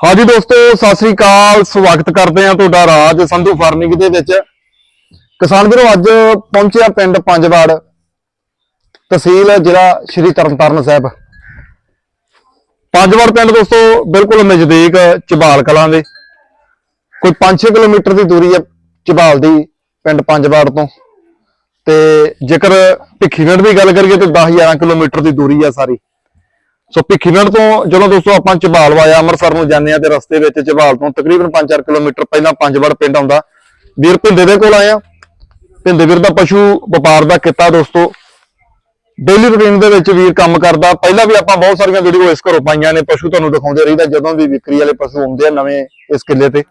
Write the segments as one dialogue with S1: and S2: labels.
S1: ਹਾਂਜੀ ਦੋਸਤੋ, ਸਤਿ ਸ੍ਰੀ ਅਕਾਲ। ਸਵਾਗਤ ਕਰਦੇ ਹਾਂ ਤੁਹਾਡਾ ਰਾਜ ਸੰਧੂ ਫਾਰਮਿੰਗ ਦੇ ਵਿੱਚ। ਕਿਸਾਨ ਵੀਰੋ, ਅੱਜ ਪਹੁੰਚਿਆ ਪਿੰਡ ਪੰਜਵਾੜ, ਤਹਿਸੀਲ ਜ਼ਿਲ੍ਹਾ ਸ਼੍ਰੀ ਤਰਨਤਾਰਨ ਸਾਹਿਬ। ਪੰਜਵਾੜ ਪਿੰਡ ਦੋਸਤੋ, ਬਿਲਕੁਲ ਨਜ਼ਦੀਕ ਚਬਾਲ ਕਲਾਂ ਦੇ। ਕੋਈ 5-6 ਕਿਲੋਮੀਟਰ ਦੀ ਦੂਰੀ ਹੈ ਚਬਾਲ ਦੀ ਪਿੰਡ ਪੰਜਵਾੜ ਤੋਂ। ਤੇ ਜੇਕਰ ਭਿੱਖੀਵਿੰਡ ਦੀ ਗੱਲ ਕਰੀਏ ਤੇ 10-11 ਕਿਲੋਮੀਟਰ ਦੀ ਦੂਰੀ ਹੈ ਸਾਰੀ। ਸੋ ਭਿੱਖੀਵਿੰਡ ਤੋਂ ਜਦੋਂ ਦੋਸਤੋ, ਆਪਾਂ ਝਬਾਲ ਵਾਇਆ, ਅੰਮ੍ਰਿਤਸਰ ਨੂੰ ਜਾਂਦੇ ਆ ਤੇ ਰਸਤੇ ਵਿੱਚ ਝਬਾਲ ਤੋਂ ਤਕਰੀਬਨ 5-4 ਕਿਲੋਮੀਟਰ ਪਹਿਲਾਂ ਪੰਜਵੜ ਪਿੰਡ ਆਉਂਦਾ। ਵੀਰ ਭਿੰਦੇ ਦੇ ਕੋਲ ਆਇਆ ਭਿੰਦੇ ਵੀਰ ਦਾ ਪਸ਼ੂ ਵਪਾਰ ਦਾ ਕਿੱਤਾ ਦੋਸਤੋ। ਡੇਲੀ ਰੂਟੀਨ ਦੇ ਵਿੱਚ ਵੀਰ ਕੰਮ ਕਰਦਾ। ਪਹਿਲਾਂ ਵੀ ਆਪਾਂ ਬਹੁਤ ਸਾਰੀਆਂ ਵੀਡੀਓ ਇਸ ਘਰੋਂ ਪਾਈਆਂ ਨੇ, ਪਸ਼ੂ ਤੁਹਾਨੂੰ ਦਿਖਾਉਂਦੇ ਰਹੀਦਾ, ਜਦੋਂ ਵੀ ਵਿਕਰੀ ਵਾਲੇ ਪਸ਼ੂ ਆਉਂਦੇ ਆ ਨਵੇਂ ਇਸ ਕਿੱਲੇ ਤੇ।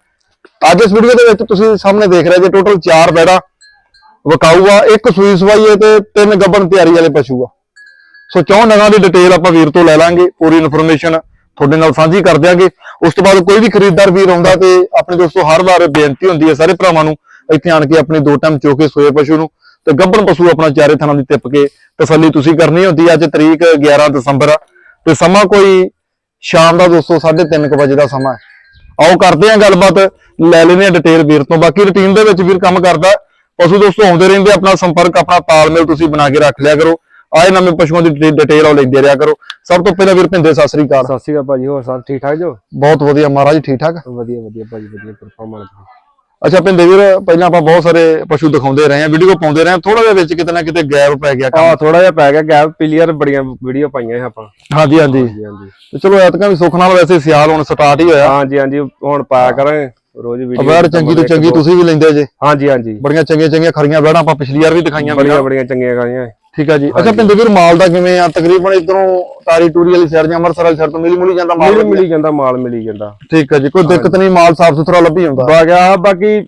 S1: ਅੱਜ ਇਸ ਵੀਡੀਓ ਦੇ ਵਿੱਚ ਤੁਸੀਂ ਸਾਹਮਣੇ ਦੇਖ ਰਹੇ ਜੇ ਟੋਟਲ 4 ਬੈੜਾ ਵਕਾਊ ਆ, ਇੱਕ ਸੂਈ ਸਵਾਈ ਹੈ ਤੇ ਤਿੰਨ ਗੱਬਣ ਤਿਆਰੀ ਵਾਲੇ ਪਸ਼ੂ ਆ। ਸੋ ਚੌਂ ਨਗਾਂ ਦੀ ਡਿਟੇਲ ਆਪਾਂ ਵੀਰ ਤੋਂ ਲੈ ਲਾਂਗੇ, ਪੂਰੀ ਇਨਫੋਰਮੇਸ਼ਨ ਤੁਹਾਡੇ ਨਾਲ ਸਾਂਝੀ ਕਰ ਦਿਆਂਗੇ। ਉਸ ਤੋਂ ਬਾਅਦ ਕੋਈ ਵੀ ਖਰੀਦਦਾਰ ਵੀਰ ਆਉਂਦਾ ਤੇ ਆਪਣੇ ਦੋਸਤੋ, ਹਰ ਵਾਰ ਬੇਨਤੀ ਹੁੰਦੀ ਹੈ ਸਾਰੇ ਭਰਾਵਾਂ ਨੂੰ, ਇੱਥੇ ਆਣ ਕੇ ਆਪਣੀ ਦੋ ਟਾਈਮ ਚੋ ਕੇ ਸੋਏ ਪਸ਼ੂ ਨੂੰ ਤੇ ਗੱਭਣ ਪਸ਼ੂ ਆਪਣਾ ਚਾਰੇ ਥਾਂ ਦੀ ਟਿੱਪ ਕੇ ਤਸੱਲੀ ਤੁਸੀਂ ਕਰਨੀ ਹੁੰਦੀ ਅੱਜ ਤਰੀਕ 11 ਦਸੰਬਰ ਤੇ ਸਮਾਂ ਕੋਈ ਸ਼ਾਮ ਦਾ ਦੋਸਤੋ 3:30 ਵਜੇ ਦਾ ਸਮਾਂ ਹੈ। ਆਓ ਕਰਦੇ ਹਾਂ ਗੱਲਬਾਤ, ਲੈ ਲੈਨੇ ਆ ਡਿਟੇਲ ਵੀਰ ਤੋਂ। ਬਾਕੀ ਰੁਟੀਨ ਦੇ ਵਿੱਚ ਵੀਰ ਕੰਮ ਕਰਦਾ। ਪਸ਼ੂ ਦੋਸਤੋ ਆਉਂਦੇ ਰਹਿੰਦੇ ਆਪਣਾ ਸੰਪਰਕ, ਆਪਣਾ ਤਾਲਮੇਲ ਤੁਸੀਂ ਬਣਾ ਕੇ ਰੱਖ ਲਿਆ ਕਰੋ। ਆਏ ਨਵੇਂ ਪਸ਼ੂਆਂ ਦੀ ਡਿਟੇ- ਡਿਟੇਲ ਉਹ ਲੈਂਦੇ ਰਿਹਾ ਕਰੋ। ਸਭ ਤੋਂ ਪਹਿਲਾਂ ਵੀਰ ਭਿੰਦੇ ਸਤਿ ਸ੍ਰੀ ਅਕਾਲ।
S2: ਸਤਿ ਸ਼੍ਰੀ ਅਕਾਲ ਭਾਜੀ ਹੋਰ ਸਭ ਠੀਕ ਠਾਕ ਜੋ?
S1: ਬਹੁਤ ਵਧੀਆ ਮਹਾਰਾਜ ਠੀਕ ਠਾਕ
S2: ਵਧੀਆ ਵਧੀਆ ਭਾਜੀ ਵਧੀਆ ਪਰਫਾਰਮੈਂਸ
S1: ਅੱਛਾ ਭਿੰਦੇ ਵੀਰ ਪਹਿਲਾਂ ਆਪਾਂ ਬਹੁਤ ਸਾਰੇ ਪਸ਼ੂ ਦਿਖਾਉਂਦੇ ਰਹੇ ਆ ਵੀਡੀਓ ਪਾਉਂਦੇ ਰਹੇ ਆ ਥੋੜਾ ਜਿਹਾ ਵਿੱਚ ਕਿਤੇ ਨਾ ਕਿਤੇ ਗੈਪ ਪੈ ਗਿਆ
S2: ਆ
S1: ਕੰਮ
S2: ਥੋੜਾ ਜਿਹਾ ਪੈ ਗਿਆ ਗੈਪ ਪੀਲੀਅਰ ਬੜੀਆਂ ਵੀਡੀਓ ਪਾਈਆਂ ਆਪਾਂ।
S1: ਹਾਂਜੀ ਹਾਂਜੀ। ਤੇ ਚਲੋ ਐਤਕਾਂ ਵੀ ਸੁੱਖ ਨਾਲ ਵੈਸੇ ਸਿਆਲ ਹੁਣ ਸਟਾਰਟ ਹੀ ਹੋਇਆ।
S2: ਹਾਂਜੀ ਹਾਂਜੀ ਹੁਣ ਪਾਇਆ ਕਰਾਂਗੇ ਰੋਜ਼ ਵੀਡੀਓ
S1: ਅਵਾਰ ਚੰਗੀ ਤੋਂ ਚੰਗੀ ਤੁਸੀਂ ਵੀ ਲੈਂਦੇ ਜੇ।
S2: ਹਾਂਜੀ ਹਾਂਜੀ।
S1: ਬੜੀਆਂ ਚੰਗੀਆਂ ਚੰਗੀਆਂ ਖਰੀਆਂ ਬੈੜਾਂ ਆਪਾਂ ਪਿਛਲੀ ਵਾਰ ਵੀ ਦਿਖਾਈਆਂ
S2: ਬੜੀਆਂ। ਬੜੀਆਂ ਚੰਗੀਆਂ ਗਾਈਆਂ
S1: ਠੀਕ ਆ ਜੀ। ਅੱਛਾ ਭਿੰਦੇ ਵੀਰ ਮਾਲ ਦਾ ਕਿਵੇਂ ਆ? ਤਕਰੀਬਨ ਇਧਰੋਂ ਤਾਰੀ ਟੂਰੀ ਵਾਲੀ ਸਾਈਡ ਜਾਂ ਅੰਮ੍ਰਿਤਸਰ ਵਾਲੀ ਸਾਈਡ ਤੋਂ ਮਿਲੀ ਮੁਲੀ ਜਾਂਦਾ ਮਾਲ
S2: ਮਿਲੀ ਮਿਲੀ ਜਾਂਦਾ। ਮਾਲ ਮਿਲੀ ਜਾਂਦਾ।
S1: ਠੀਕ ਹੈ ਜੀ ਕੋਈ ਦਿੱਕਤ ਨਹੀਂ ਮਾਲ ਸਾਫ਼ ਸੁਥਰਾ ਲੱਭੀ ਹੁੰਦਾ
S2: ਬਾ ਗਿਆ ਬਾਕੀ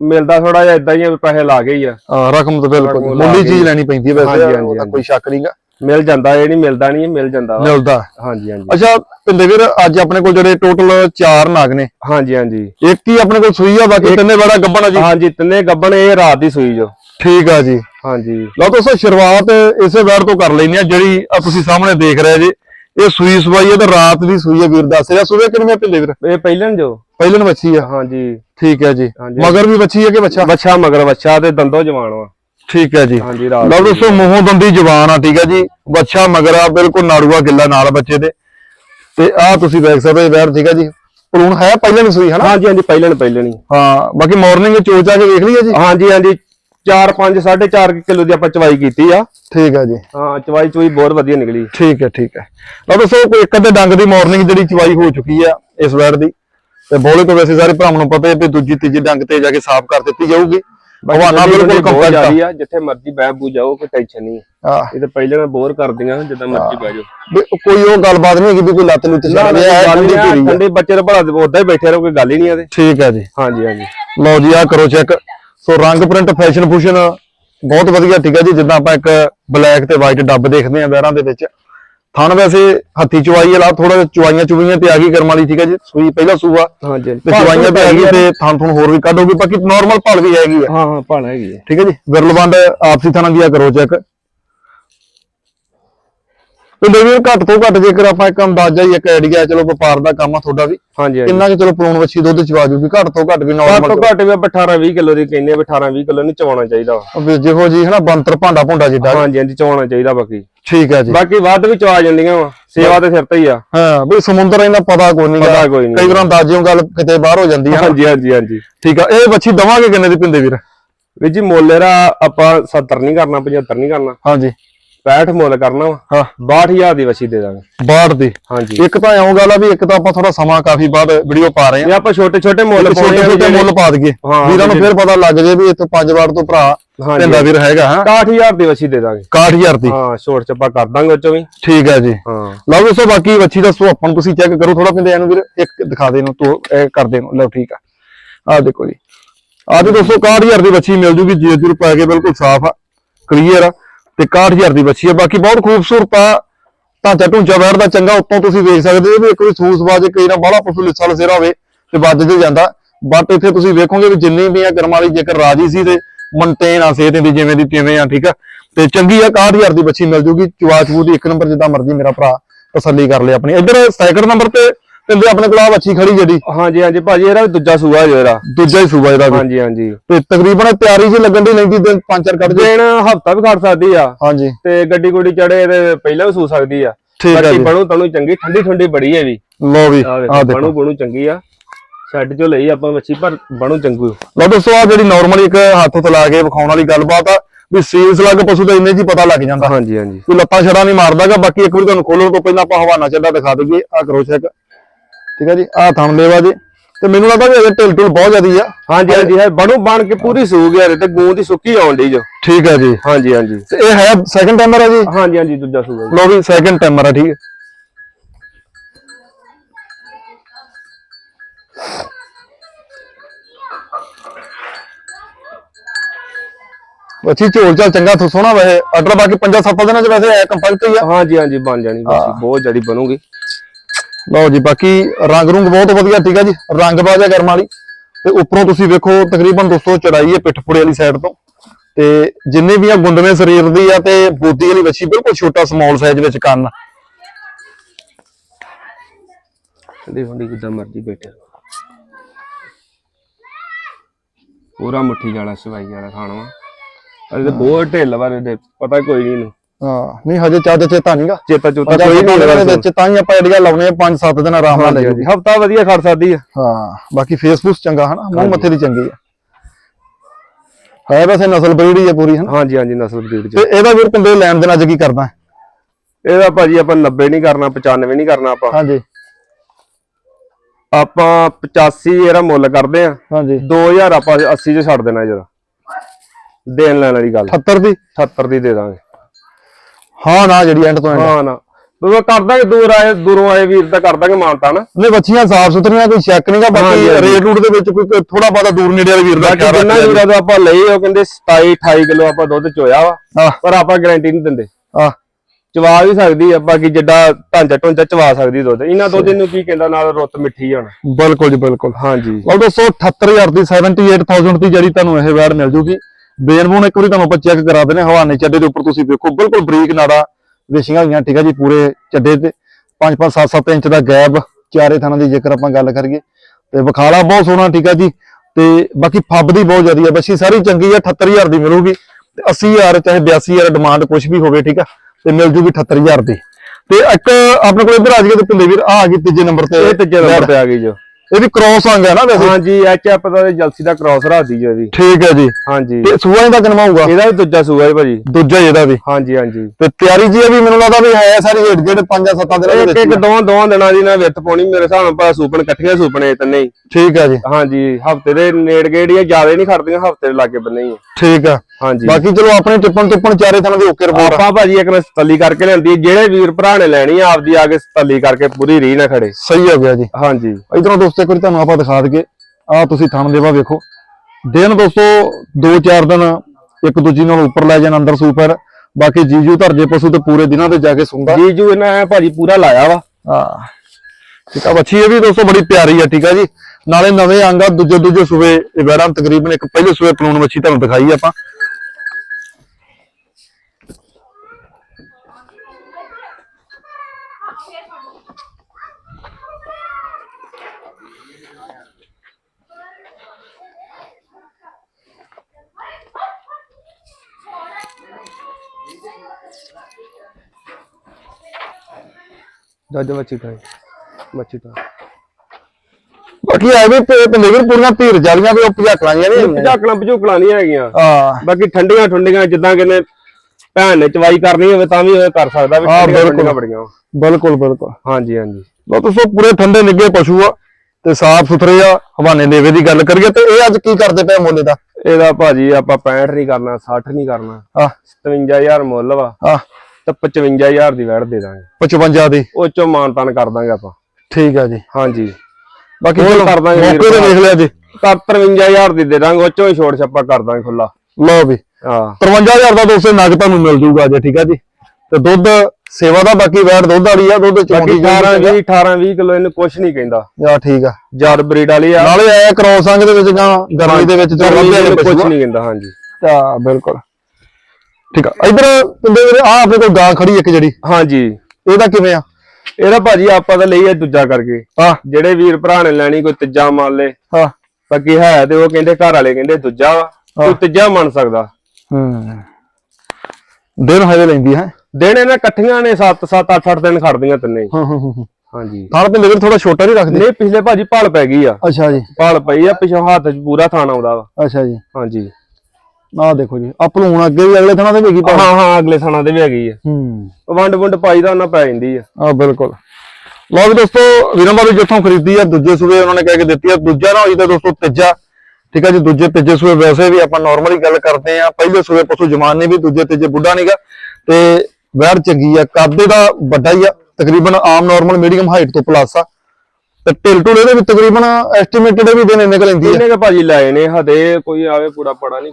S2: ਮਿਲਦਾ ਥੋੜਾ ਜਿਹਾ ਇਦਾਂ ਹੀ ਆ ਪੈਸੇ ਲਾ ਗਏ ਹੀ ਆ।
S1: ਹਾਂ, ਰਕਮ ਤਾਂ ਬਿਲਕੁਲ ਮੁੱਲੀ ਚੀਜ਼ ਲੈਣੀ ਪੈਂਦੀ ਹੈ ਵੈਸੇ ਉਹਦਾ ਕੋਈ ਸ਼ੱਕ ਨਹੀਂਗਾ।
S2: ਮਿਲ ਜਾਂਦਾ ਇਹ ਨਹੀਂ ਮਿਲਦਾ ਨਹੀਂ ਮਿਲ ਜਾਂਦਾ।
S1: ਮਿਲਦਾ।
S2: ਹਾਂਜੀ ਹਾਂਜੀ।
S1: ਅੱਛਾ ਭਿੰਦੇ ਵੀਰ ਅੱਜ ਆਪਣੇ ਕੋਲ ਜਿਹੜੇ ਟੋਟਲ 4 ਨਾਗ ਨੇ।
S2: ਹਾਂਜੀ ਹਾਂਜੀ।
S1: ਇੱਕ ਹੀ ਆਪਣੇ ਕੋਲ ਸੂਈ ਆ ਬਾਕੀ ਤਿੰਨੇ ਬੜਾ ਗੱਬਣ ਆ ਜੀ।
S2: ਹਾਂਜੀ ਤਿੰਨੇ ਗੱਬਣ ਇਹ ਰਾਤ ਦੀ ਸੂਈ ਜੋ।
S1: ਠੀਕ ਆ ਜੀ
S2: ਹਾਂਜੀ।
S1: ਲਓ ਦੋਸਤੋ ਸ਼ੁਰੂਆਤ ਇਸੇ ਵੈਰ ਤੋਂ ਕਰ ਲੈਣੀ ਆ ਜਿਹੜੀ ਆ ਤੁਸੀਂ ਸਾਹਮਣੇ ਦੇਖ ਰਹੇ ਜੀ। ਇਹ ਸੂਈ ਸਵਾਈ ਹੈ ਤੇ ਰਾਤ ਦੀ ਸੂਈ ਹੈ ਵੀਰ ਦੱਸ ਰਿਹਾ। ਸੂਵੇ ਕਿੰਨੇ ਭਿੰਦੇ ਵੀਰ?
S2: ਇਹ ਪਹਿਲਣ ਜੋ।
S1: ਪਹਿਲਨ ਵੱਛੀ ਆ।
S2: ਹਾਂਜੀ।
S1: ਠੀਕ ਹੈ ਜੀ। ਮਗਰ ਵੀ ਵੱਛੀ ਹੈ ਕਿ ਬੱਚਾ
S2: ਬੱਚਾ ਮਗਰ ਬੱਚਾ ਤੇ ਦੰਦੋ ਜਵਾਨ ਵਾ।
S1: ਠੀਕ ਹੈ ਜੀ।
S2: ਹਾਂਜੀ ਰਾਤ
S1: ਲਓ। ਦੋਸਤੋ ਮੂੰਹੋਂ ਦੰਦੀ ਜਵਾਨ ਆ ਠੀਕ ਹੈ ਜੀ। ਬੱਚਾ ਮਗਰ ਆ ਬਿਲਕੁਲ ਨਾੜੂਆ ਗਿੱਲਾ ਨਾਲ ਬੱਚੇ ਦੇ। ਤੇ ਆ ਤੁਸੀਂ ਦੇਖ ਸਕਦੇ ਹੋ ਵੈਰ ਠੀਕ ਹੈ ਜੀ। ਪਲੂਣ ਹੈ ਪਹਿਲਾਂ ਸੂਈ ਹਨਾ?
S2: ਹਾਂਜੀ ਹਾਂਜੀ ਪਹਿਲਣ ਪਹਿਲਣ ਹੀ।
S1: ਹਾਂ ਬਾਕੀ ਮਾਰਨਿੰਗ ਚੋਚਾ ਕੇ ਵੇਖ ਲਈਏ ਜੀ?
S2: ਹਾਂਜੀ ਹਾਂਜੀ। 4 5 4.5 ਕਿਲੋ ਦੀ ਆਪਾਂ ਚਵਾਈ ਕੀਤੀ ਆ।
S1: ਠੀਕ ਹੈ ਜੀ।
S2: ਹਾਂ ਚਵਾਈ ਚੋਈ ਬਹੁਤ ਵਧੀਆ ਨਿਕਲੀ।
S1: ਠੀਕ ਹੈ ਠੀਕ ਹੈ ਲਓ ਦੋਸਤੋ ਕੋਈ ਇੱਕ ਅੱਧੇ ਡੰਗ ਦੀ ਮਾਰਨਿੰਗ ਜਿਹੜੀ ਚਵਾਈ ਹੋ ਚੁੱਕੀ ਆ ਇਸ ਵੈਰ ਦੀ। ਤੇ ਬੋਲੇ ਤੋਂ ਵੈਸੇ ਸਾਰੇ ਭਰਾਵਾਂ ਨੂੰ ਪਤਾ ਹੈ ਵੀ ਦੂਜੀ ਤੀਜੀ ਡੰਗ ਤੇ ਜਾ ਕੇ ਸਾਫ਼ ਕਰ ਦਿੱਤੀ ਜਾਊਗੀ। ਹਵਾਨਾ ਬਿਲਕੁਲ
S2: ਜ਼ਿਆਦੀ ਆ ਜਿੱਥੇ ਮਰਜ਼ੀ ਬਹਿ ਬੂ ਜਾਓ ਕੋਈ ਟੈਨਸ਼ਨ ਨਹੀਂ
S1: ਆ।
S2: ਇਹ ਤਾਂ ਪਹਿਲਾਂ ਬੋਰ ਕਰਦੀਆਂ ਜਿੱਦਾਂ ਮਰਜ਼ੀ ਬਹਿ ਜਾਓ।
S1: ਕੋਈ ਉਹ ਗੱਲਬਾਤ ਨਹੀਂ ਹੈਗੀ ਵੀ ਕੋਈ ਲੱਤ ਲੁੱਤ
S2: ਨਾ
S1: ਰਿਹਾ ਹੈ
S2: ਗੱਲ
S1: ਠੰਡੀ ਆ।
S2: ਠੰਡੇ ਬੱਚੇ ਦਾ ਭਲਾ ਉਦਾਂ ਹੀ ਬੈਠੇ ਰਹੋ ਕੋਈ ਗੱਲ ਹੀ ਨਹੀਂ ਆਦੇ
S1: ਠੀਕ ਹੈ ਜੀ।
S2: ਹਾਂਜੀ ਹਾਂਜੀ।
S1: ਲਓ ਜੀ ਆ ਕਰੋ ਚੈੱਕ ਸੋ ਰੰਗ ਪ੍ਰਿੰਟ ਫੈਸ਼ਨ ਫੂਸ਼ਨ ਬਹੁਤ ਵਧੀਆ ਠੀਕ ਹੈ ਜੀ ਜਿੱਦਾਂ ਆਪਾਂ ਇੱਕ ਬਲੈਕ ਤੇ ਵਾਈਟ ਡੱਬ ਦੇਖਦੇ ਆ ਵੈਰਾਂ ਦੇ ਵਿੱਚ। ਥਣ ਵੈਸੇ ਹੱਥੀ ਚੁਆਈ ਵਾਲਾ ਥੋੜਾ ਚੁਆਈਆਂ ਚੁਵੀਆਂ ਤੇ ਆ ਗਈ ਕਰਮ ਵਾਲੀ ਠੀਕ ਹੈ ਜੀ ਸੂਈ ਪਹਿਲਾ ਸੂਆ।
S2: ਹਾਂਜੀ
S1: ਤੇ ਚੁਆਈਆਂ ਤੇ ਆ ਗਈ ਤੇ ਥਣ ਥਣ ਹੋਰ ਵੀ ਕੱਢੋਗੇ ਬਾਕੀ ਨਾਰਮਲ ਭਲ ਵੀ ਹੈਗੀ ਆ
S2: ਹਾਂ ਹਾਂ ਭਾਣਾ ਹੈਗੀ ਹੈ।
S1: ਠੀਕ ਹੈ ਜੀ ਵਿਰਲਵੰਡ ਆਪਸੀ ਥਾਣਾ ਦੀ ਆ ਕਰੋ ਚੈੱਕ ਤੇ ਵੀਰ ਘੱਟ ਤੋਂ ਘੱਟ ਜੇਕਰ ਆਪਾਂ ਇੱਕ ਅੰਦਾਜ਼ਾ ਹੀ ਇੱਕ ਆਈਡੀਆ ਚਲੋ ਵਪਾਰ ਦਾ ਕੰਮ ਆ ਤੁਹਾਡਾ ਵੀ।
S2: ਹਾਂਜੀ ਹਾਂਜੀ।
S1: ਕਿੰਨਾ ਕਿ ਚਲੋ ਪਲੂਣ ਵੱਛੀ ਦੁੱਧ ਚਵਾ ਜੂਗੀ ਘੱਟ ਤੋਂ ਘੱਟ ਵੀ
S2: ਘੱਟ
S1: ਨਾਰਮਲ
S2: ਤੋਂ ਘੱਟ ਵੀ ਆਪਾਂ 18 20 ਕਿਲੋ ਦੀ ਕਹਿੰਦੇ ਆ ਵੀ 18 20 ਕਿਲੋ ਨਹੀਂ ਚਵਾਉਣਾ ਚਾਹੀਦਾ ਵਾ।
S1: ਵੀ ਜਿਹੋ ਜੀ ਹਨਾ ਬੰਤਰ ਭਾਂਡਾ ਭੁੰਡਾ ਜਿੱਡਾ
S2: ਹਾਂਜੀ ਹਾਂਜੀ ਚਵਾਉਣਾ ਚਾਹੀਦਾ ਬਾਕੀ।
S1: ਠੀਕ ਹੈ ਜੀ।
S2: ਬਾਕੀ ਵੱਧ ਵੀ ਚਵਾ ਜਾਂਦੀਆਂ ਵਾ ਸੇਵਾ ਤੇ ਸਿਰ ਤੇ ਹੀ ਆ।
S1: ਹਾਂ ਵੀ ਸਮੁੰਦਰ ਇਹਨਾਂ ਪਤਾ ਕੋਈ ਨਹੀਂ
S2: ਪਤਾ ਕੋਈ ਨਹੀਂ
S1: ਕਈ ਵਾਰ ਅੰਦਾਜ਼ਿਓਂ ਗੱਲ ਕਿਤੇ ਬਾਹਰ ਹੋ ਜਾਂਦੀ ਹੈ ਨਾ।
S2: ਹਾਂਜੀ ਹਾਂਜੀ ਹਾਂਜੀ।
S1: ਠੀਕ ਆ ਇਹ ਵੱਛੀ ਦਵਾਂਗੇ ਕਿੰਨੇ ਦੀ ਪਿੰਦੇ ਵੀਰ?
S2: ਵੀਰ ਜੀ ਮੁੱਲ ਇਹਦਾ ਆਪਾਂ 70 ਨਹੀਂ ਕਰਨਾ 75 ਨਹੀਂ ਕਰਨਾ।
S1: ਹਾਂਜੀ।
S2: 65 ਮੁੱਲ ਕਰਨਾ ਵਾ।
S1: ਹਾਂ।
S2: 62000 ਦੀ ਵਛੀ ਦੇ ਦਾਂਗੇ।
S1: ਬਾੜ ਦੀ।
S2: ਹਾਂਜੀ।
S1: ਇੱਕ ਤਾਂ ਇਉਂ ਗੱਲ ਆ ਵੀ ਇੱਕ ਤਾਂ ਆਪਾਂ ਥੋੜਾ ਸਮਾਂ ਕਾਫੀ ਬਾਅਦ ਵੀਡੀਓ ਪਾ ਰਹੇ
S2: ਇਹ ਆਪਾਂ ਛੋਟੇ ਛੋਟੇ ਮੁੱਲ
S1: ਆ
S2: ਪਾਉਣੇ
S1: ਛੋਟੇ
S2: ਆ
S1: ਛੋਟੇ ਮੁੱਲ ਪਾ ਦਈਏ। ਵੀਰਾਂ ਨੂੰ ਫਿਰ ਪਤਾ ਲੱਗ ਜੇ ਵੀ ਇੱਥੇ ਪੰਜ ਵਾਰ ਤੋਂ ਭਰਾ ਪਿੰਦਾ ਵੀਰ ਹੈਗਾ ਹਾਂ।
S2: 61000 ਦੀ ਵਛੀ ਦੇ ਦਾਂਗੇ।
S1: 61000 ਦੀ।
S2: ਹਾਂ ਛੋਟ ਚੱਪਾ ਕਰ ਦਾਂਗੇ ਉਹ ਚੋਂ ਵੀ।
S1: ਠੀਕ ਹੈ ਜੀ।
S2: ਹਾਂ।
S1: ਲਓ ਸੋ ਬਾਕੀ ਵੱਛੀ ਦਾ ਨੂੰ ਤੁਸੀਂ ਚੈੱਕ ਕਰੋ ਥੋੜਾ ਪਿੰਦੇ ਇਹਨੂੰ ਵੀਰ ਇੱਕ ਦਿਖਾ ਦੇ ਨੂੰ ਤੋ ਇਹ ਕਰ ਦੇ ਨੂੰ ਲਓ ਠੀਕ ਆ। ਆਹ ਦੇਖੋ ਜੀ। ਆਹ ਜੀ ਦੋਸਤੋ 61000 ਦੀ ਵੱਛੀ ਮਿਲ ਜੂਗੀ ਜੇ ਜੁਰ ਪਾ ਕੇ ਬਿਲਕੁਲ ਸਾਫ਼ ਆ ਕਲੀਅਰ ਆ। ਤੇ 61000 ਦੀ ਬੱਚੀ ਹੈ ਬਾਕੀ ਬਹੁਤ ਖੂਬਸੂਰਤ ਆ। ਢਾਂਚਾ ਢੂੰਚਾ ਵੈਰ ਦਾ ਚੰਗਾ, ਉੱਤੋਂ ਤੁਸੀਂ ਵੇਖ ਸਕਦੇ ਹੋ ਵੀ ਇੱਕ ਵਾਰੀ ਸੂਸ ਬਾਜ ਕਈ ਨਾ ਬਾਹਲਾ ਪਸ਼ੂ ਲਿੱਸਾ ਲਸੇਰਾ ਹੋਵੇ ਤੇ ਵੱਜ ਜੇ ਜਾਂਦਾ। ਬਟ ਇੱਥੇ ਤੁਸੀਂ ਵੇਖੋਗੇ ਵੀ ਜਿੰਨੀ ਵੀ ਆ ਕਰਮ ਵਾਲੀ ਜੇਕਰ ਰਾਜੀ ਸੀ ਤੇ ਮਨਟੇਨ ਆ ਸਿਹਤ ਦੀ ਜਿਵੇਂ ਦੀ ਤਿਵੇਂ ਆ, ਠੀਕ ਆ? ਤੇ ਚੰਗੀ ਆ 61000 ਦੀ ਬੱਚੀ ਮਿਲ ਜੂਗੀ। ਚਵਾ ਦੀ ਇੱਕ ਨੰਬਰ ਜਿੱਦਾਂ ਮਰਜ਼ੀ ਮੇਰਾ ਭਰਾ ਤਸੱਲੀ ਕਰ ਲਿਆ ਆਪਣੀ। ਇੱਧਰ ਸੈਕਿੰਡ ਨੰਬਰ ਤੇ ਪਿੰਦੇ ਆਪਣੇ ਕੋਲ ਆ ਵੱਛੀ ਖੜੀ ਜਿਹੜੀ।
S2: ਹਾਂਜੀ ਹਾਂਜੀ ਭਾਜੀ ਇਹਦਾ ਵੀ ਦੂਜਾ ਸੂਆ ਜੋ ਇਹਦਾ।
S1: ਦੂਜਾ ਹੀ ਸੂਬਾ ਇਹਦਾ ਵੀ।
S2: ਹਾਂਜੀ ਹਾਂਜੀ।
S1: ਤੇ ਤਕਰੀਬਨ ਤਿਆਰੀ ਜੀ ਲੱਗਣ ਦੀ ਲੈਂਦੀ ਦਿਨ ਪੰਜ ਚਾਰ ਕੱਢ ਦੇ
S2: ਦਿਨ ਹਫਤਾ ਵੀ ਖੜ ਸਕਦੀ ਆ।
S1: ਹਾਂਜੀ।
S2: ਤੇ ਗੱਡੀ ਗੁੱਡੀ ਚੜੇ ਤੇ ਪਹਿਲਾਂ ਵੀ ਸੂ ਸਕਦੀ ਆ।
S1: ਠੀਕ ਹੈ
S2: ਬਾਕੀ
S1: ਜੀ।
S2: ਬਣੂ ਤਣੂ ਚੰਗੀ ਠੰਡੀ ਠੰਡੀ ਬੜੀ ਹੈ ਵੀ।
S1: ਲੋ ਵੀ
S2: ਆ
S1: ਆ
S2: ਵੇਖੋ
S1: ਦੇਖੋ।
S2: ਬਣੂ ਬਣੂ ਚੰਗੀ ਆ। ਛੱਡ ਚੋਂ ਲਈ ਆਪਾਂ ਵੱਛੀ ਪਰ ਬਣੂ ਚੰਗੂ
S1: ਲਓ ਦੋਸਤੋ ਆ ਜਿਹੜੀ ਨਾਰਮਲੀ ਇੱਕ ਹੱਥ ਉੱਤੇ ਲਾ ਕੇ ਵਿਖਾਉਣ ਵਾਲੀ ਗੱਲਬਾਤ ਆ ਵੀ ਸੀਲਸ ਲੱਗ ਪਸ਼ੂ ਦਾ ਇੰਨੇ ਜੀ ਪਤਾ ਲੱਗ ਜਾਂਦਾ।
S2: ਹਾਂਜੀ ਹਾਂਜੀ।
S1: ਕੋਈ ਲੱਤਾਂ ਛੜਾ ਨਹੀਂ ਮਾਰਦਾਗਾ ਬਾਕੀ ਇੱਕ ਵਾਰੀ ਤੁਹਾਨੂੰ ਖੋਲਣ ਤੋਂ ਪਹਿਲਾਂ ਆਪਾਂ ਹਵਾਨਾ ਚੱਡਾ ਦਿਖਾ ਦਈਏ। ਆ ਕਰੋ ਚੈੱਕ ਠੀਕ ਹੈ ਜੀ? ਆ ਥਣ ਲੇਵਾ ਜੀ। ਤੇ ਮੈਨੂੰ ਲੱਗਦਾ ਵੀ ਇਹਦੇ ਢਿਲ ਢੁਲ ਬਹੁਤ ਜ਼ਿਆਦੀ ਆ।
S2: ਹਾਂਜੀ ਹਾਂਜੀ ਹੈ ਬਣੂ ਬਣ ਕੇ ਪੂਰੀ ਸੂ ਗਿਆ ਤੇ ਗੂੰ ਦੀ ਸੁੱਕੀ ਆਉਣ ਡਈ ਜੋ।
S1: ਠੀਕ ਹੈ ਜੀ।
S2: ਹਾਂਜੀ ਹਾਂਜੀ।
S1: ਤੇ ਇਹ ਹੈ ਸੈਕੰਡ ਟਾਈਮਰ ਹੈ ਜੀ?
S2: ਹਾਂਜੀ ਹਾਂਜੀ ਦੂਜਾ ਸੂਆ ਜੀ।
S1: ਲੋ ਵੀ ਸੈਕੰਡ ਟਾਈਮਰ ਹੈ ਠੀਕ ਹੈ ਬੱਚੀ ਝੋਲ ਚਾਲ ਚੰਗਾ ਥੋ ਸੋਹਣਾ ਵੈਸੇ। ਆਰਡਰ ਬਾਕੀ ਪੰਜਾਂ ਸੱਤਾਂ ਦਿਨਾਂ ਚ ਵੈਸੇ ਹੈ ਕੰਪਲਟ ਹੀ ਆ।
S2: ਹਾਂਜੀ ਹਾਂਜੀ ਬਣ ਜਾਣੀ ਵੱਛੀ ਬਹੁਤ ਜੜੀ ਬਣੂਗੀ।
S1: ਲਓ ਜੀ ਬਾਕੀ ਰੰਗ ਰੁੰਗ ਬਹੁਤ ਵਧੀਆ ਠੀਕ ਹੈ ਜੀ। ਰੰਗ ਬਾਜਾ ਕਰਮ ਵਾਲੀ। ਤੇ ਉੱਪਰੋਂ ਤੁਸੀਂ ਵੇਖੋ ਤਕਰੀਬਨ 200 ਚੜਾਈ ਹੈ ਪਿੱਠਪੁੜੇ ਵਾਲੀ ਸਾਈਡ ਤੋਂ। ਤੇ ਜਿੰਨੇ ਵੀ ਆ ਗੁੰਦਵੇਂ ਸਰੀਰ ਦੀ ਆ ਤੇ ਬੋਦੀ ਵਾਲੀ ਵੱਛੀ ਬਿਲਕੁਲ ਛੋਟਾ ਸਮਾਲ ਸਾਈਜ਼ ਵਿੱਚ ਕੰਨ।
S2: ਠੰਡੀ ਠੰਡੀ ਜਿੱਦਾਂ ਮਰਜ਼ੀ ਬੈਠੇ ਪੂਰਾ ਮੁੱਠੀ ਵਾਲਾ ਸਵਾਈ ਵਾਲਾ ਖਾਣਾ ਤੇ ਬਹੁਤ ਢਿੱਲ ਬਾਰੇ ਦੇ ਪਤਾ ਕੋਈ ਨਹੀਂ ਇਹਨੂੰ।
S1: ਹਾਂ ਨਹੀਂ ਹਜੇ ਚਾਹ ਚੇਤਾ ਨਹੀਂਗਾ
S2: ਚੇਤਾ ਚੂਤਾ ਕੋਈ ਨਹੀਂ
S1: ਵਿੱਚ ਤਾਂ ਹੀ ਆਪਾਂ ਜਿਹੜੀਆਂ ਲਾਉਣੇ ਆ 5-7 ਦਿਨ ਆਰਾਮ ਨਾਲ ਲੈ ਜੂਗੀ
S2: ਹਫਤਾ ਵਧੀਆ ਖੜ ਸਕਦੀ ਆ।
S1: ਹਾਂ ਬਾਕੀ ਫੇਸਬੁੱਕ ਚੰਗਾ ਹਨਾ ਮੂੰਹ ਮੱਥੇ ਦੀ ਚੰਗੀ ਆ। ਹੈ ਵੈਸੇ ਨਸਲ ਬਰੀੜੀ ਹੈ ਪੂਰੀ ਹਨਾ।
S2: ਹਾਂਜੀ ਹਾਂਜੀ ਨਸਲ ਬਰੀਡ
S1: ਤੇ ਇਹਦਾ ਵੀਰ ਪਿੰਡੇ ਲੈਣ ਦੇਣ ਅੱਜ ਕੀ ਕਰਦਾ?
S2: ਇਹਦਾ ਭਾਜੀ ਆਪਾਂ 90 ਨਹੀਂ ਕਰਨਾ 95 ਨਹੀਂ ਕਰਨਾ ਆਪਾਂ।
S1: ਹਾਂਜੀ।
S2: ਆਪਾਂ 85 ਇਹਦਾ ਮੁੱਲ ਕਰਦੇ ਆ।
S1: ਹਾਂਜੀ।
S2: 2000 ਆਪਾਂ 80 ਚ ਛੱਡ ਦੇਣਾ ਜਰਾ ਦੇਣ ਲੈਣ ਵਾਲੀ ਗੱਲ।
S1: 78 ਦੀ?
S2: 78 ਦੀ ਦੇ ਦਾਂਗੇ।
S1: ਹਾਂ ਨਾ ਜਿਹੜੀ ਐਂਡ ਤੋਂ ਐਂਡ
S2: ਹਾਂ ਨਾ। ਉਹ ਕਰ ਦਾਂਗੇ ਦੂਰ ਆਏ ਦੂਰੋਂ ਆਏ ਵੀਰ ਦਾ ਕਰ ਦਾਂਗੇ ਮਾਨਤਾ ਨਾ।
S1: ਨੇ ਬੱਚੀਆਂ ਸਾਫ਼ ਸੁਥਰੀਆਂ ਕੋਈ ਸ਼ੱਕ ਨਹੀਂਗਾ ਬਾਕੀ। ਰੇਟ ਰੂਟ ਦੇ ਵਿੱਚ ਕੋਈ ਥੋੜਾ ਬਹੁਤਾ ਦੂਰ ਨੇੜੇ ਵਾਲੇ ਵੀਰ ਦਾ
S2: ਬਾਕੀ ਜਿੰਨਾ ਵੀਰਾਂ ਤੋਂ ਆਪਾਂ ਲਈ ਉਹ ਕਹਿੰਦੇ 27 28 ਕਿਲੋ ਆਪਾਂ ਦੁੱਧ ਚੋਇਆ ਵਾ ਪਰ ਆਪਾਂ ਗਾਰੰਟੀ ਨਹੀਂ ਦਿੰਦੇ।
S1: ਆਹ
S2: ਚਵਾ ਵੀ ਸਕਦੀ ਆ ਬਾਕੀ ਜਿੱਡਾ ਢਾਂਚਾ ਢੁੰਚਾ ਚਵਾ ਸਕਦੀ ਦੁੱਧ। ਇਹਨਾਂ ਦੁੱਧ ਨੂੰ ਕੀ ਕਹਿੰਦਾ ਨਾਲ ਰੁੱਤ ਮਿੱਠੀ ਹੁਣ।
S1: ਬਿਲਕੁਲ ਜੀ ਬਿਲਕੁਲ।
S2: ਹਾਂਜੀ
S1: ਲਓ ਦੋਸਤੋ 78000 ਦੀ 78000 ਦੀ ਜਿਹੜੀ ਤੁਹਾਨੂੰ ਇਹ ਵੈੜ ਮਿਲ ਜੂਗੀ। ਬੇਨਬੂਨ ਇੱਕ ਵਾਰੀ ਤੁਹਾਨੂੰ ਆਪਾਂ ਚੈੱਕ ਕਰਾ ਦਿੰਦੇ ਹਵਾਨੇ ਚੱਡੇ ਦੇ ਉੱਪਰ ਤੁਸੀਂ ਵੇਖੋ, ਬਿਲਕੁਲ ਬਰੀਕ ਨਾੜਾ ਵਿਸ਼ੀਆਂ ਹੋਈਆਂ, ਠੀਕ ਆ ਜੀ, ਪੂਰੇ ਚੱਡੇ ਤੇ। 5-5 7-7 ਇੰਚ ਦਾ ਗੈਪ ਚਾਰੇ ਥਾਂ ਦੀ ਜੇਕਰ ਆਪਾਂ ਗੱਲ ਕਰੀਏ। ਤੇ ਵਿਖਾਲਾ ਬਹੁਤ ਸੋਹਣਾ, ਠੀਕ ਆ ਜੀ। ਤੇ ਬਾਕੀ ਫੱਬ ਦੀ ਬਹੁਤ ਜ਼ਿਆਦੀ ਆ ਬੱਚੀ ਸਾਰੀ ਚੰਗੀ ਆ 78000 ਦੀ ਮਿਲੂਗੀ। ਤੇ 80000 ਚਾਹੇ 82000 ਡਿਮਾਂਡ ਕੁਝ ਵੀ ਹੋਵੇ, ਠੀਕ ਹੈ ਤੇ ਮਿਲ ਜੂਗੀ 78000 ਦੀ। ਤੇ ਇੱਕ ਆਪਣੇ ਕੋਲ ਇੱਧਰ ਆ ਜਾਈਏ ਤੇ ਭਿੰਦੇ ਵੀਰ ਆ ਆ ਗਈ ਤੀਜੇ ਨੰਬਰ ਤੇ।
S2: ਇਹ ਤੀਜੇ ਨੰਬਰ ਤੇ ਆ ਗਈ ਜੋ।
S1: ਇਹ ਵੀ ਕ੍ਰੋਸ ਅੰਗ ਹੈ ਨਾ ਵੈਸੇ?
S2: ਹਾਂਜੀ ਐਚ ਐਫ ਦਾ ਤੇ ਜਲਸੀ ਦਾ ਕ੍ਰਾਸ ਰਾਦੀ ਜੋ ਇਹਦੀ
S1: ਠੀਕ ਹੈ ਜੀ।
S2: ਹਾਂਜੀ।
S1: ਤੇ ਸੂਆ ਇਹਦਾ ਕਿੰਨਾ ਹੋਊਗਾ?
S2: ਇਹਦਾ ਵੀ ਦੂਜਾ ਸੂਆ ਹੈ ਭਾਜੀ।
S1: ਦੂਜਾ ਹੀ ਇਹਦਾ ਵੀ।
S2: ਹਾਂਜੀ ਹਾਂਜੀ।
S1: ਤੇ ਤਿਆਰੀ ਜੀ ਵੀ ਮੈਨੂੰ ਲੱਗਦਾ ਵੀ ਹੈ ਸਾਰੀ ਹੇਠ ਜਿਹੜੇ 5-7 ਦਿਨਾਂ ਦੇ
S2: ਇੱਕ ਇੱਕ
S1: ਹੀ।
S2: ਦੋਵਾਂ ਦੋਵਾਂ ਦਿਨਾਂ ਦੀ ਨਾ ਵਿੱਥ ਪਾਉਣੀ। ਮੇਰੇ ਹਿਸਾਬ ਨਾਲ ਸੂਪਣ ਇਕੱਠੀਆਂ ਸੂਪਣੇ ਤੇ ਨਹੀਂ
S1: ਠੀਕ ਹੈ ਜੀ।
S2: ਹਾਂਜੀ ਹਫ਼ਤੇ ਦੇ ਨੇੜ ਗੇੜੀਆਂ ਜ਼ਿਆਦਾ ਨਹੀਂ ਖੜਦੀਆਂ ਹਫ਼ਤੇ ਦੇ ਲਾਗੇ ਬੰਨੇ ਹੀ।
S1: ਠੀਕ ਆ।
S2: ਹਾਂਜੀ।
S1: ਬਾਕੀ ਚਲੋ ਆਪਣੇ ਟਿੱਪਣ ਟਿੱਪਣ ਚਾਰੇ ਥਾਂ ਦੀ ਓਕੇ ਰਿਪੋਰਟ
S2: ਆਪਾਂ ਭਾਜੀ ਇੱਕ ਨਾ ਤੱਲੀ ਕਰਕੇ ਲੈਂਦੀ ਜਿਹੜੇ ਵੀਰ ਭਰਾ ਨੇ ਲੈਣੀ ਆ ਆਪਦੀ ਆ ਕੇ ਤੱਲੀ ਕਰਕੇ ਪੂਰੀ ਰੀ ਨਾ ਖੜੇ।
S1: ਸਹੀ ਹੋ ਗਿਆ ਜੀ।
S2: ਹਾਂਜੀ।
S1: ਇਧਰੋਂ ਦੋਸਤੋ ਇੱਕ ਵਾਰੀ ਤੁਹਾਨੂੰ ਆਪਾਂ ਦਿਖਾ ਦਈਏ। ਆ ਤੁਸੀਂ ਥਣ ਦੇਵਾ ਵੇਖੋ। ਦਿਨ ਦੋਸਤੋ 2-4 ਦਿਨ ਇੱਕ ਦੂਜੀ ਨਾਲ ਉੱਪਰ ਲੈ ਜਾਣ ਅੰਦਰ ਸੂਪਰ ਬਾਕੀ ਜੀਜੂ ਧਰਜੇ ਪਸ਼ੂ ਤੇ ਪੂਰੇ ਦਿਨਾਂ ਤੇ ਜਾ ਕੇ ਸੁੰਦਾ।
S2: ਜੀਜੂ ਇਹਨਾਂ ਐਂ ਭਾਜੀ ਪੂਰਾ ਲਾਇਆ ਵਾ।
S1: ਹਾਂ। ਠੀਕ ਆ ਬੱਚੀ ਇਹ ਵੀ ਦੋਸਤੋ ਬੜੀ ਪਿਆਰੀ ਆ ਠੀਕ ਆ ਜੀ। ਨਾਲੇ ਨਵੇਂ ਅੰਗ ਆ ਦੂਜੇ ਦੂਜੇ ਸੂਬੇ ਇਹ ਵੈੜਾਂ ਤਕਰੀਬਨ ਇੱਕ ਪਹਿਲੇ ਸੂਬੇ ਪਲੂਣ ਬੱਚੀ ਤੁਹਾਨੂੰ ਦਿਖਾਈ ਆਪਾਂ।
S2: ਜੱਜ ਮੱਛੀ ਖਾਈ ਮੱਛੀ ਖਾ
S1: ਬਾਕੀ ਐ ਵੀ ਪਿੰਡੇ ਵੀਰ ਪੂਰੀਆਂ ਧੀਰ ਜਾਲੀਆਂ ਵੀ ਉਹ ਭਜਾਕਲਾਂ ਜੀਆਂ ਨਹੀਂ
S2: ਝਾਕਣਾ ਭਜੂਕਣਾ ਨਹੀਂ ਹੈਗੀਆਂ।
S1: ਹਾਂ।
S2: ਬਾਕੀ ਠੰਡੀਆਂ ਠੰਡੀਆਂ ਜਿੱਦਾਂ ਕਿਨੇ ਭੈਣ ਨੇ ਚਵਾਈ ਕਰਨੀ ਹੋਵੇ ਤਾਂ ਵੀ ਉਹ ਕਰ ਸਕਦਾ ਵੀ
S1: ਹਾਂ,
S2: ਠੰਡੀਆਂ
S1: ਬਿਲਕੁਲ।
S2: ਠੰਡੀਆਂ ਬੜੀਆਂ। ਵਾ।
S1: ਬਿਲਕੁਲ ਬਿਲਕੁਲ।
S2: ਹਾਂਜੀ ਹਾਂਜੀ।
S1: ਲੋ ਤੁਸੀਂ ਪੂਰੇ ਠੰਡੇ ਨਿੱਗੇ ਪਸ਼ੂ ਆ। ਤੇ ਸਾਫ਼ ਸੁਥਰੇ ਆ ਹਵਾਨੇ ਦੇਵੇ ਦੀ ਗੱਲ ਕਰੀਏ ਤੇ ਇਹ ਅੱਜ ਕੀ ਕਰਦੇ ਪਏ ਮੁੱਲ ਦਾ
S2: ਇਹਦਾ ਭਾਜੀ ਆਪਾਂ 65 ਨਹੀਂ ਕਰਨਾ 60 ਨਹੀਂ ਕਰਨਾ।
S1: ਆ
S2: 57000 ਮੁੱਲ ਵਾ।
S1: ਆ
S2: ਤੇ 55000 ਦੀ ਵੈੜ ਦੇ ਦਾਂਗੇ।
S1: 55 ਦੀ।
S2: ਉਹ ਚੋਂ ਮਾਨਤਾਨ ਕਰ ਦਾਂਗੇ ਆਪਾਂ।
S1: ਠੀਕ ਆ ਜੀ।
S2: ਹਾਂਜੀ।
S1: ਬਾਕੀ
S2: ਹੋਰ ਕਰ ਦਾਂਗੇ
S1: ਮੌਕੇ ਤੇ। ਵੇਖ ਲਿਆ ਜੀ।
S2: ਕਰ 53000 ਦੀ ਦੇ ਦਾਂਗੇ ਉਹ ਚੋਂ ਹੀ ਛੋੜ ਛੱਪਾ ਕਰ ਦਾਂਗੇ ਖੁੱਲਾ
S1: ਲਓ ਵੀ।
S2: ਹਾਂ।
S1: 53000 ਦਾ ਦੋਸਤੋ ਨਗ ਤੁਹਾਨੂੰ ਮਿਲ ਜੂਗਾ ਜੇ ਠੀਕ ਆ ਜੀ। ਤੇ ਦੁੱਧ ਸੇਵਾ ਦਾ ਬਾਕੀ ਵੈੜ ਦੁੱਧ ਵਾਲੀ ਆ ਦੁੱਧ ਚੌਂਕੀ
S2: 18 20 18 20 ਕਿਲੋ ਇਹਨੂੰ ਕੁਝ ਨਹੀਂ ਕਹਿੰਦਾ।
S1: ਆ ਠੀਕ ਆ।
S2: ਜੜ ਬਰੀਡ ਵਾਲੀ ਆ।
S1: ਨਾਲੇ ਐ ਕ੍ਰੋਸ ਅੰਗ ਦੇ ਵਿੱਚ ਗਾਂ ਗਰਮੀ ਦੇ ਵਿੱਚ ਜੋ ਲੱਭਿਆ ਨੇ
S2: ਕੁਝ ਨਹੀਂ ਕਹਿੰਦਾ ਹਾਂਜੀ।
S1: ਆ ਬਿਲਕੁਲ। ਠੀਕ ਆ। ਇਧਰ ਪਿੰਡੇ ਵੀਰੇ ਆ ਆਪਣੇ ਕੋਲ ਗਾਂ ਖੜੀ ਇੱਕ ਜਿਹੜੀ।
S2: ਹਾਂਜੀ।
S1: ਇਹਦਾ ਕਿਵੇਂ ਆ?
S2: ਇਹਦਾ ਭਾਜੀ ਆਪਾਂ ਤਾਂ ਲਈ ਆ ਦੂਜਾ ਕਰਕੇ।
S1: ਹਾਂ।
S2: ਜਿਹੜੇ ਵੀਰ ਭਰਾ ਨੇ ਲੈਣੀ ਕੋਈ ਤੀਜਾ ਮੰਨ ਲੇ।
S1: ਹਾਂ।
S2: ਬਾਕੀ ਹੈ ਤੇ ਉਹ ਕਹਿੰਦੇ ਘਰ ਵਾਲੇ ਕਹਿੰਦੇ ਦੂਜਾ। ਕੋਈ ਤੀਜਾ ਮੰਨ ਸਕਦਾ।
S1: ਹੂੰ। ਦਿਨ ਹਜੇ ਲੈਂਦੀ ਹੈ।
S2: ਦਿਨ ਇਹਨਾਂ ਇਕੱਠੀਆਂ ਨੇ 7 7 8 8 ਦਿਨ ਖੜਦੀਆਂ ਤਿੰਨੇ ਹੀ।
S1: ਹਾਂ ਹਾਂ
S2: ਹਾਂਜੀ।
S1: ਥਾਲ ਤੇ ਲੇਕਿਨ ਥੋੜਾ ਛੋਟਾ ਵੀ ਰੱਖਦੇ।
S2: ਨਹੀਂ ਪਿਛਲੇ ਭਾਜੀ ਭਾਲ ਪੈ ਗਈ ਆ।
S1: ਅੱਛਾ ਜੀ।
S2: ਭਾਲ ਪਈ ਆ ਪਿਛੋਂ ਹੱਥ 'ਚ ਪੂਰਾ ਥਾਣ ਆਉਂਦਾ ਵਾ।
S1: ਅੱਛਾ ਜੀ।
S2: ਹਾਂਜੀ।
S1: ਆਹ ਦੇਖੋ ਜੀ ਆ ਭਲੂਣ ਅੱਗੇ ਵੀ ਅਗਲੇ ਥਾਣਾ ਤੇ ਵੇਗੀ ਪਾ
S2: ਹਾਂ ਹਾਂ ਅਗਲੇ ਥਾਣਾ ਦੇ ਵੀ ਹੈਗੀ ਆ।
S1: ਹੂੰ।
S2: ਵੰਡ ਵੰਡ ਪਾਈ ਦਾ ਉਹਨਾਂ ਪੈ ਜਾਂਦੀ ਆ।
S1: ਆ ਬਿਲਕੁਲ। ਲਓ ਵੀ ਦੋਸਤੋ ਵੀਰਾਂ ਬਾਬੂ ਜਿੱਥੋਂ ਖਰੀਦੀ ਆ ਦੂਜੇ ਸੂਬੇ ਉਹਨਾਂ ਨੇ ਕਹਿ ਕੇ ਦਿੱਤੀ ਆ। ਦੂਜਾ ਨਾ ਹੋਈ ਤਾਂ ਦੋਸਤੋ ਤੀਜਾ। ਠੀਕ ਆ ਜੀ ਦੂਜੇ ਤੀਜੇ ਸੂਬੇ ਵੈਸੇ ਵੀ ਆਪਾਂ ਨਾਰਮਲੀ ਗੱਲ ਕਰਦੇ ਆ। ਪਹਿਲੇ ਸੂਬੇ ਪਸ਼ੂ ਜਮਾਨ ਨੇ ਵੀ ਦੂਜੇ ਤੀਜੇ ਬੁੱਢਾ ਨਹੀਂਗਾ ਤੇ ਵੈੜ ਚੰਗੀ ਆ ਕੱਦ ਦਾ ਵੱਡਾ ਹੀ ਆ ਤਕਰੀਬਨ ਆਮ ਨਾਰਮਲ ਮੀਡੀਅਮ ਹਾਈਟ ਤੋਂ ਪਲੱਸ ਆ। ਤੇ ਢਿਲ ਢੁਲ ਇਹਦੇ ਵੀ ਤਕਰੀਬਨ ਐਸਟੀਮੇਟਡ ਵੀ ਦਿਨ ਨਿਕਲ ਲੈਂਦੀ ਆ।
S2: ਇਹਨੇ ਕੇ ਭਾਜੀ ਲਾਏ ਨੇ ਹਦੇ ਕੋਈ ਆਵੇ ਪੂਰਾ ਪੜਾ ਨਹੀਂ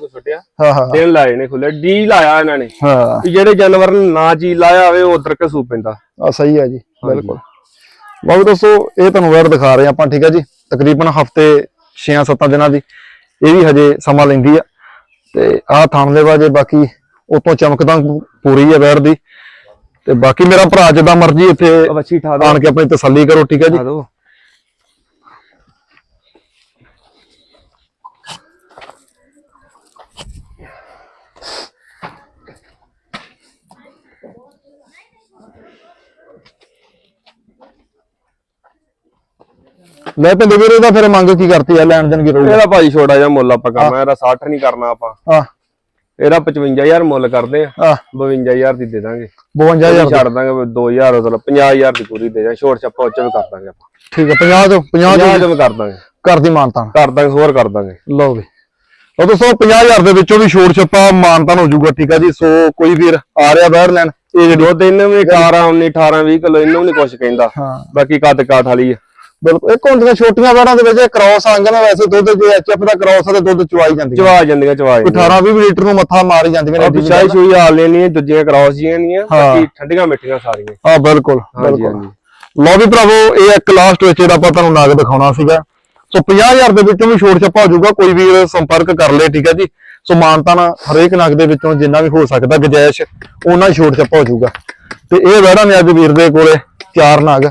S1: ਹਾਂ ਹਾਂ
S2: ਦਿਨ ਲਾਏ ਨੇ ਖੁੱਲੇ ਡੀ ਲਾਇਆ ਇਹਨਾਂ ਨੇ।
S1: ਹਾਂ।
S2: ਵੀ ਜਿਹੜੇ ਜਾਨਵਰ ਨੇ ਨਾ ਜੀ ਲਾਇਆ ਹੋਵੇ ਉਹ ਉਧਰ ਕੇ ਸੂ ਪੈਂਦਾ।
S1: ਆ ਸਹੀ ਆ ਜੀ ਬਿਲਕੁਲ। ਬਾਬੂ ਦੋਸਤੋ ਇਹ ਤੁਹਾਨੂੰ ਵੈਰ ਦਿਖਾ ਰਹੇ ਆਪਾਂ ਠੀਕ ਆ ਜੀ? ਤਕਰੀਬਨ ਹਫ਼ਤੇ 6-7 ਦਿਨਾਂ ਦੀ ਇਹ ਵੀ ਹਜੇ ਸਮਾਂ ਲੈਂਦੀ ਆ। ਤੇ ਆਹ ਥਾਣ ਦੇ ਬਾਜੇ ਬਾਕੀ ਉਤੋਂ ਚਮਕਦਾ ਪੂਰੀ ਆ ਵੈਰ ਦੀ। ਤੇ ਬਾਕੀ ਮੇਰਾ ਭਰਾ ਜਿੱਦਾਂ ਮਰਜ਼ੀ ਇੱਥੇ
S2: ਆ ਵੱਛੀ ਠਾ ਦੋ।
S1: ਆਣ ਕੇ ਆਪਣੀ ਤਸੱਲੀ ਕਰੋ ਠੀਕ ਆ ਜੀ?
S2: ਠਾ ਦੋ।
S1: ਲੈ ਪਿੰਦੇ ਵੀਰੇ ਦਾ ਫਿਰ ਮੰਗ ਕੀ ਕਰਤੀ ਆ? ਲੈਣ ਦੇਣ ਕੀ ਰਹੂਗਾ
S2: ਇਹਦਾ ਭਾਜੀ ਛੋਟਾ ਜਿਹਾ ਮੁੱਲ ਆਪਾਂ ਕਰਨਾ ਇਹਦਾ 60 ਨਹੀਂ ਕਰਨਾ ਆਪਾਂ।
S1: ਹਾਂ।
S2: ਇਹਦਾ 55000 ਮੁੱਲ ਕਰਦੇ ਆ।
S1: ਆ
S2: 52000 ਦੀ ਦੇ ਦਾਂਗੇ।
S1: 52000
S2: ਛੱਡ ਦਾਂਗੇ 2000 ਮਤਲਬ 50000 ਦੀ ਪੂਰੀ ਦੇ ਦਾਂਗੇ। ਛੋਟ ਛੱਪਾ ਉੱਚ ਵੀ ਕਰ ਦਾਂਗੇ ਆਪਾਂ।
S1: ਠੀਕ ਆ 50 ਤੋਂ 50
S2: 50
S1: ਤੋਂ
S2: ਵੀ ਕਰ ਦਾਂਗੇ।
S1: ਘਰ ਦੀ ਮਾਨਤਾ
S2: ਕਰ ਦਾਂਗੇ ਹੋਰ ਕਰ ਦਾਂਗੇ।
S1: ਲਓ ਵੀ। ਉਹ ਦੋਸਤੋ 50000 ਦੇ ਵਿੱਚੋਂ ਵੀ ਛੋੜ ਛੱਪਾ ਮਾਨਤਾਨ ਹੋ ਜਾਊਗਾ ਠੀਕ ਆ ਜੀ। ਸੋ ਕੋਈ ਵੀਰ ਆ ਰਿਹਾ ਬਾਹਰ ਲੈਣ ਇਹ ਜਿਹੜੀ
S2: ਦੁੱਧ ਇਹਨੂੰ ਵੀ 18 19 18 20 ਕਿਲੋ ਇਹਨੂੰ ਨਹੀਂ ਕੁਝ ਕਹਿੰਦਾ। ਬਾਕੀ ਕੱਦ ਕਾਠ ਵਾਲੀ ਆ।
S1: ਬਿਲਕੁਲ ਇੱਕ ਹੁੰਦੀਆਂ ਛੋਟੀਆਂ ਬਾੜਾਂ ਦੇ ਵਿੱਚ ਕ੍ਰਾਸ ਆਂਗਨ ਵੈਸੇ ਦੁੱਧ ਜੇ ਐਚਐਫ ਦਾ ਕ੍ਰਾਸ ਆ ਤੇ ਦੁੱਧ ਚੁਆਈ ਜਾਂਦੀ ਹੈ
S2: ਚਵਾ ਜਾਂਦੀਆਂ ਚਵਾ
S1: 18 20 ਲੀਟਰ ਨੂੰ ਮੱਥਾ ਮਾਰੀ ਜਾਂਦੀਆਂ ਨੇ
S2: ਸ਼ਾਈ ਸ਼ੂਈ ਹਾਲ ਲੈਣੀ ਦੂਜੀਆਂ ਕ੍ਰਾਸ ਜੀਆਂ ਨਹੀਂ ਬਾਕੀ ਠੰਡੀਆਂ ਮਿੱਠੀਆਂ ਸਾਰੀਆਂ।
S1: ਹਾਂ ਬਿਲਕੁਲ ਬਿਲਕੁਲ। ਲਓ ਵੀ ਭਰਾਵੋ ਇਹ ਇੱਕ ਲਾਸਟ ਵਿੱਚ ਇਹਦਾ ਆਪਾਂ ਤੁਹਾਨੂੰ ਨਾਗ ਦਿਖਾਉਣਾ ਸੀਗਾ। ਸੋ 50000 ਦੇ ਵਿੱਚੋਂ ਵੀ ਛੋੜ ਛੱਪਾ ਹੋ ਜਾਊਗਾ ਕੋਈ ਵੀਰ ਸੰਪਰਕ ਕਰ ਲੇ ਠੀਕ ਹੈ ਜੀ। ਸੋ ਮਾਨਤਾਨ ਹਰੇਕ ਨਗ ਦੇ ਵਿੱਚੋਂ ਜਿੰਨਾ ਵੀ ਹੋ ਸਕਦਾ ਗੁਜਾਇਸ਼ ਉਹਨਾਂ ਹੀ ਛੋੜ ਛੱਪਾ ਹੋ ਜਾਊਗਾ। ਤੇ ਇਹ ਵੜਾ ਨੇ ਅੱਜ ਵੀਰ ਦੇ ਕੋਲੇ ਚਾਰ ਨਗ।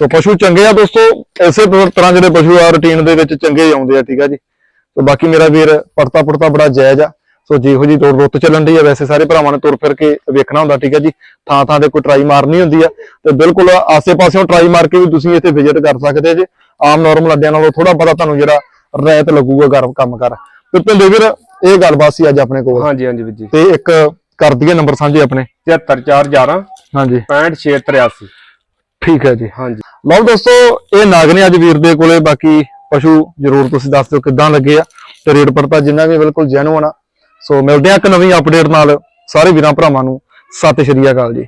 S1: ਸੋ ਪਸ਼ੂ ਚੰਗੇ ਆ ਦੋਸਤੋ ਤੌਰ- ਤਰ੍ਹਾਂ ਜਿਹੜੇ ਪਸ਼ੂ ਆ ਰੁਟੀਨ ਦੇ ਵਿੱਚ ਚੰਗੇ ਆਉਂਦੇ ਆ ਠੀਕ ਆ ਜੀ। ਸੋ ਬਾਕੀ ਮੇਰਾ ਵੀਰ ਪੜਤਾ ਪੜਤਾ ਬੜਾ ਜਾਇਜ਼ ਆ। ਸੋ ਜਿਹੋ ਜੀ ਦੌੜ ਰੁੱਤ ਚੱਲਣ ਦੀ ਆ ਵੈਸੇ ਸਾਰੇ ਭਰਾਵਾਂ ਨੇ ਤੁਰ ਫਿਰ ਕੇ ਵੇਖਣਾ ਹੁੰਦਾ ਠੀਕ ਆ ਜੀ। ਥਾਂ ਥਾਂ ਤੇ ਕੋਈ ਟਰਾਈ ਮਾਰਨੀ ਹੁੰਦੀ ਆ ਤੇ ਬਿਲਕੁਲ ਆਸੇ-ਪਾਸਿਓਂ ਟਰਾਈ ਮਾਰ ਕੇ ਵੀ ਤੁਸੀਂ ਇੱਥੇ ਵਿਜ਼ਿਟ ਕਰ ਸਕਦੇ ਜੇ। ਆਮ ਨਾਰਮਲ ਅੱਡਿਆਂ ਨਾਲੋਂ ਥੋੜਾ ਬਹੁਤਾ ਤੁਹਾਨੂੰ ਜਿਹੜਾ ਰਹਿਤ ਲੱਗੂਗਾ ਗਰਮ ਕੰਮ ਕਰ। ਤੇ ਭਿੰਦੇ ਵੀਰ ਇਹ ਗੱਲਬਾਤ ਸੀ ਅੱਜ ਆਪਣੇ ਕੋਲ।
S2: ਹਾਂਜੀ ਹਾਂਜੀ ਵੀਰ ਜੀ।
S1: ਤੇ ਇੱਕ ਕਰ ਦਈਏ ਨੰਬਰ ਸਾਂਝੇ ਆਪਣੇ।
S2: 73411
S1: ਹਾਂਜੀ।
S2: 6583
S1: ਠੀਕ ਹੈ ਜੀ।
S2: ਹਾਂਜੀ।
S1: ਲਓ ਦੋਸਤੋ, ਇਹ ਨਾਗ ਨੇ ਅੱਜ ਵੀਰ ਦੇ ਕੋਲੇ ਬਾਕੀ ਪਸ਼ੂ ਜਰੂਰ ਤੁਸੀਂ ਦੱਸ ਦਿਓ ਕਿੱਦਾਂ ਲੱਗੇ ਆ ਤੇ ਰੇਟ ਪੜਤਾ ਜਿੰਨਾ ਵੀ ਬਿਲਕੁਲ ਜੈਨੂਨ ਆ। ਸੋ ਮਿਲਦੇ ਆ ਇੱਕ ਨਵੀਂ ਅਪਡੇਟ ਨਾਲ ਸਾਰੇ ਵੀਰਾਂ ਭਰਾਵਾਂ ਨੂੰ। ਸਤਿ ਸ਼੍ਰੀ ਅਕਾਲ ਜੀ।